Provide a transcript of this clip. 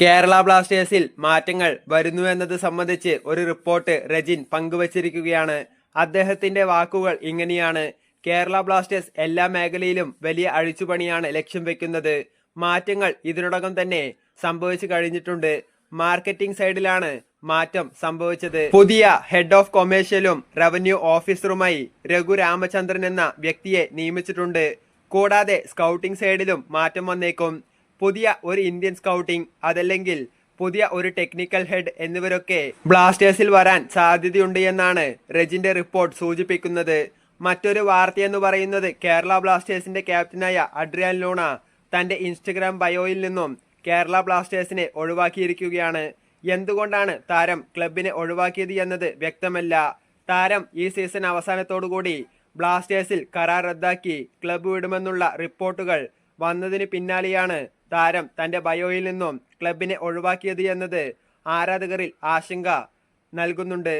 കേരള ബ്ലാസ്റ്റേഴ്സിൽ മാറ്റങ്ങൾ വരുന്നുവെന്നത് സംബന്ധിച്ച് ഒരു റിപ്പോർട്ട് രജിൻ പങ്കുവച്ചിരിക്കുകയാണ്. അദ്ദേഹത്തിന്റെ വാക്കുകൾ ഇങ്ങനെയാണ്. കേരള ബ്ലാസ്റ്റേഴ്സ് എല്ലാ മേഖലയിലും വലിയ അഴിച്ചുപണിയാണ് ലക്ഷ്യം വെക്കുന്നത്. മാറ്റങ്ങൾ ഇതിനോടകം തന്നെ സംഭവിച്ചു കഴിഞ്ഞിട്ടുണ്ട്. മാർക്കറ്റിംഗ് സൈഡിലാണ് മാറ്റം സംഭവിച്ചത്. പുതിയ ഹെഡ് ഓഫ് കൊമേഴ്ഷ്യലും റവന്യൂ ഓഫീസറുമായി രഘു രാമചന്ദ്രൻ എന്ന വ്യക്തിയെ നിയമിച്ചിട്ടുണ്ട്. കൂടാതെ സ്കൗട്ടിംഗ് സൈഡിലും മാറ്റം വന്നേക്കും. പുതിയ ഒരു ഇന്ത്യൻ സ്കൗട്ടിംഗ് അതല്ലെങ്കിൽ പുതിയ ഒരു ടെക്നിക്കൽ ഹെഡ് എന്നിവരൊക്കെ ബ്ലാസ്റ്റേഴ്സിൽ വരാൻ സാധ്യതയുണ്ട് എന്നാണ് റെജിന്റെ റിപ്പോർട്ട് സൂചിപ്പിക്കുന്നത്. മറ്റൊരു വാർത്തയെന്ന് പറയുന്നത് കേരള ബ്ലാസ്റ്റേഴ്സിന്റെ ക്യാപ്റ്റനായ അഡ്രിയാൻ ലൂണ തന്റെ ഇൻസ്റ്റഗ്രാം ബയോയിൽ നിന്നും കേരള ബ്ലാസ്റ്റേഴ്സിനെ ഒഴിവാക്കിയിരിക്കുകയാണ്. എന്തുകൊണ്ടാണ് താരം ക്ലബിനെ ഒഴിവാക്കിയത് എന്നത് വ്യക്തമല്ല. താരം ഈ സീസൺ അവസാനത്തോടുകൂടി ബ്ലാസ്റ്റേഴ്സിൽ കരാർ റദ്ദാക്കി ക്ലബ്ബ് വിടുമെന്നുള്ള റിപ്പോർട്ടുകൾ വന്നതിന് പിന്നാലെയാണ് താരം തന്റെ ബയോയിൽ നിന്നും ക്ലബിനെ ഒഴിവാക്കിയത് എന്നത് ആരാധകരിൽ ആശങ്ക നൽകുന്നുണ്ട്.